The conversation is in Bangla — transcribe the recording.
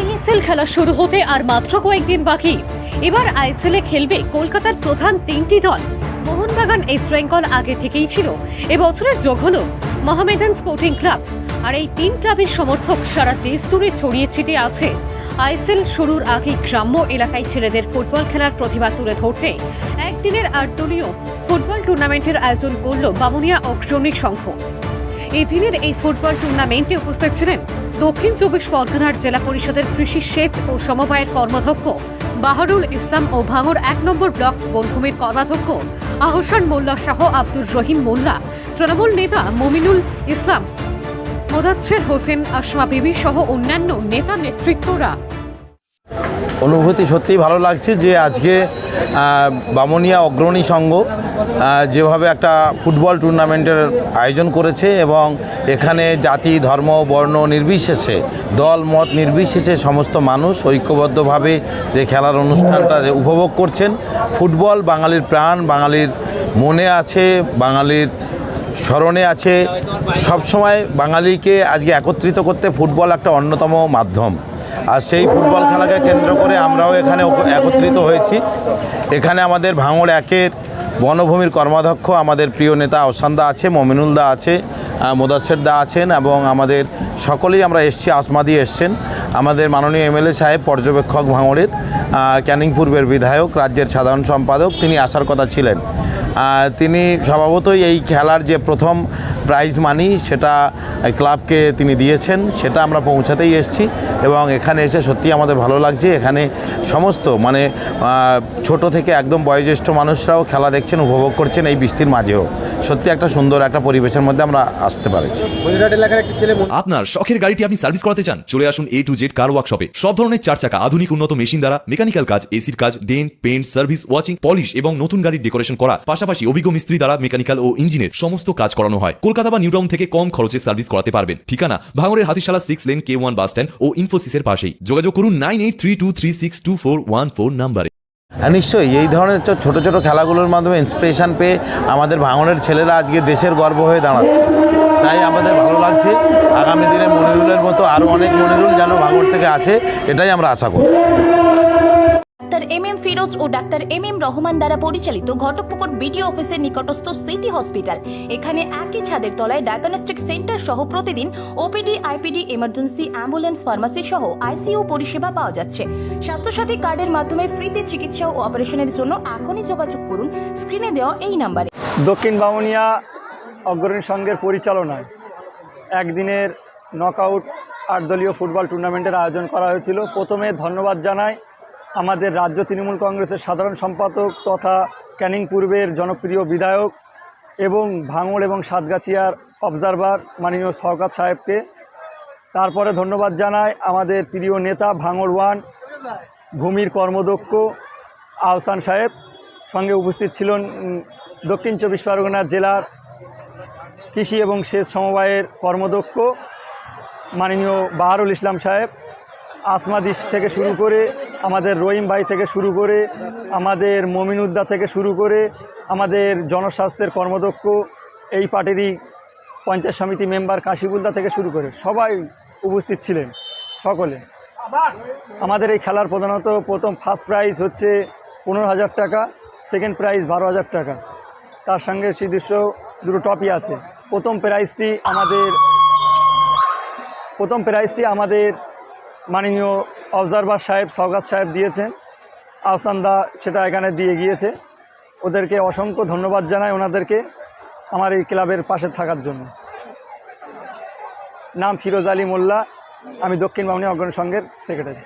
আইএসএল খেলা শুরু হতে আর মাত্র কয়েকদিন বাকি। এবার আইএসএল খেলবে কলকাতার প্রধান তিনটি দল। মোহনবাগান ইস্ট বেঙ্গল আগে থেকেই ছিল। এবছরের যোগ হল মোহামেডান স্পোর্টিং ক্লাব আর এই তিন ক্লাবের সমর্থক সারা দেশ জুড়ে ছড়িয়ে ছিটিয়ে আছে। আইএসএল শুরুর আগে গ্রাম্য এলাকায় ছেলেদের ফুটবল খেলার প্রতিভা তুলে ধরতে একদিনের আটদলীয় ফুটবল টুর্নামেন্টের আয়োজন করল বামুনিয়া অগ্রণী সংঘ। এই দিনের এই ফুটবল টুর্নামেন্টে উপস্থিত ছিলেন দক্ষিণ চব্বিশ পরগনার জেলা পরিষদের কৃষি সেচ ও সমবায়ের কর্মাধ্যক্ষ বাহারুল ইসলাম ও ভাঙর এক নম্বর ব্লক বনভূমির কর্মাধ্যক্ষ আহসান মোল্লা সহ আব্দুর রহিম মোল্লা, তৃণমূল নেতা মমিনুল ইসলাম, মোদাচ্ছের হোসেন আসমা বিবি সহ অন্যান্য নেতা নেতৃত্বরা। অনুভূতি সত্যিই ভালো লাগছে যে আজকে বামনিয়া অগ্রণী সংঘ যেভাবে একটা ফুটবল টুর্নামেন্টের আয়োজন করেছে এবং এখানে জাতি, ধর্ম, বর্ণ নির্বিশেষে, দল, মত নির্বিশেষে সমস্ত মানুষ ঐক্যবদ্ধভাবে যে খেলার অনুষ্ঠানটা উপভোগ করছেন। ফুটবল বাঙালির প্রাণ, বাঙালির মনে আছে, বাঙালির স্মরণে আছে। সবসময় বাঙালিকে আজকে একত্রিত করতে ফুটবল একটা অন্যতম মাধ্যম। আর সেই ফুটবল খেলাকে কেন্দ্র করে আমরাও এখানে একত্রিত হয়েছি। এখানে আমাদের ভাঙড় একের বনভূমির কর্মাধ্যক্ষ আমাদের প্রিয় নেতা ওসান্দা আছে, মমিনুল দা আছে মোদাসের দা আছেন এবং আমাদের সকলেই আমরা এসছি আসমাদি এসছেন। আমাদের মাননীয় এমএলএ সাহেব পর্যবেক্ষক ভাঙড়ের ক্যানিং পূর্বের বিধায়ক রাজ্যের সাধারণ সম্পাদক তিনি আসার কথা ছিলেন। তিনি স্বভাবতই এই খেলার যে প্রথম প্রাইজ মানি সেটা ক্লাবকে তিনি দিয়েছেন সেটা আমরা পৌঁছাতেই এসেছি এবং এখানে এসে সত্যি আমাদের ভালো লাগছে। এখানে সমস্ত মানে ছোট থেকে একদম বয়োজ্যেষ্ঠ মানুষরাও খেলা দেখছেন উপভোগ করছেন এই বৃষ্টির মাঝেও। সত্যি একটা সুন্দর একটা পরিবেশের মধ্যে আমরা আসতে পারছি। আপনার শখের গাড়িটি আপনি সার্ভিস করাতে চান? চলে আসুন এ টু জেড কার ওয়ার্কশপে সব ধরনের চার চাকা আধুনিক উন্নত মেশিন দ্বারা মেকানিক্যাল কাজ এসির কাজ dent paint service washing polish এবং নতুন গাড়ির ডেকোরেশন করা। পাশাপাশি অভিজ্ঞ মিস্ত্রি দ্বারা মেকানিক্যাল ও ইঞ্জিনের সমস্ত কাজ করানো হয়। কলকাতা বা নিউটাউন থেকে কম খরচে সার্ভিস করাতে পারবেন। ঠিকানা, ভাঙড়ের Hatishala six lane K one bus stand ও ইনফোসিসের পাশেই। যোগাযোগ করুন nine eight three two three six two four one four নাম্বারে হ্যাঁ নিশ্চয়ই। এই ধরনের তো ছোটো ছোটো খেলাগুলোর মাধ্যমে ইন্সপিরেশন পেয়ে আমাদের ভাঙনের ছেলেরা আজকে দেশের গর্ব হয়ে দাঁড়াচ্ছে। তাই আমাদের ভালো লাগছে। আগামী দিনে মনিরুলের মতো আরও অনেক মনিরুল যেন ভাঙর থেকে আসে এটাই আমরা আশা করি। ডাক্তার এম এম ফিরোজ ও ডাক্তার এম এম রহমান দ্বারা পরিচালিত ঘটকপুকুর বিডিও অফিসের নিকটস্থ সিটি হসপিটাল। এখানে একই ছাদের তলায় ডায়াগনস্টিক সেন্টার সহ প্রতিদিন OPD IPD emergency ambulance pharmacy সহ আইসিইউ পরিষেবা পাওয়া যাচ্ছে। স্বাস্থ্যসাথী কার্ডের মাধ্যমে ফ্রিতে চিকিৎসা ও অপারেশনের জন্য এখনই যোগাযোগ করুন। স্ক্রিনে দেওয়া এই নাম্বারে। দক্ষিণ বামুনিয়া অগ্রণী সংঘের পরিচালনায় একদিনের নকআউট আটদলীয় ফুটবল টুর্নামেন্টের আয়োজন করা হয়েছিল। প্রথমে ধন্যবাদ জানাই আমাদের রাজ্য তৃণমূল কংগ্রেসের সাধারণ সম্পাদক তথা ক্যানিং পূর্বের জনপ্রিয় বিধায়ক এবং ভাঙড় এবং সাতগাছিয়ার অবজারভার মাননীয় সরকার সাহেবকে। তারপরে ধন্যবাদ জানাই আমাদের প্রিয় নেতা ভাঙড় ওয়ান ভূমির কর্মদক্ষ আহসান সাহেব। সঙ্গে উপস্থিত ছিলেন দক্ষিণ চব্বিশ পরগনা জেলার কৃষি এবং সেচ সমবায়ের কর্মদক্ষ মাননীয় বাহারুল ইসলাম সাহেব আসমাদিস থেকে শুরু করে, আমাদের রহিম ভাই থেকে শুরু করে, আমাদের মমিনুদ্দা থেকে শুরু করে, আমাদের জনস্বাস্থ্যের কর্মদক্ষ, এই পার্টিরই পঞ্চায়েত সমিতি মেম্বার কাশিবুলদা থেকে শুরু করে, সবাই উপস্থিত ছিলেন, সকলে। আমাদের এই খেলার প্রধানত প্রথম ফার্স্ট প্রাইজ হচ্ছে পনেরো হাজার টাকা সেকেন্ড প্রাইজ বারো হাজার টাকা। তার সঙ্গে সুদৃশ্য দুটো টপি আছে। প্রথম প্রাইজটি আমাদের প্রথম প্রাইজটি আমাদের মাননীয় অবজারভার সাহেব সৌগাত সাহেব দিয়েছেন। আহসানদা সেটা এখানে দিয়ে গিয়েছে। ওদেরকে অসংখ্য ধন্যবাদ জানাই ওনাদেরকে আমার এই ক্লাবের পাশে থাকার জন্য। নাম ফিরোজ আলী মোল্লা, আমি দক্ষিণ বামনী অগ্রণী সংঘের সেক্রেটারি।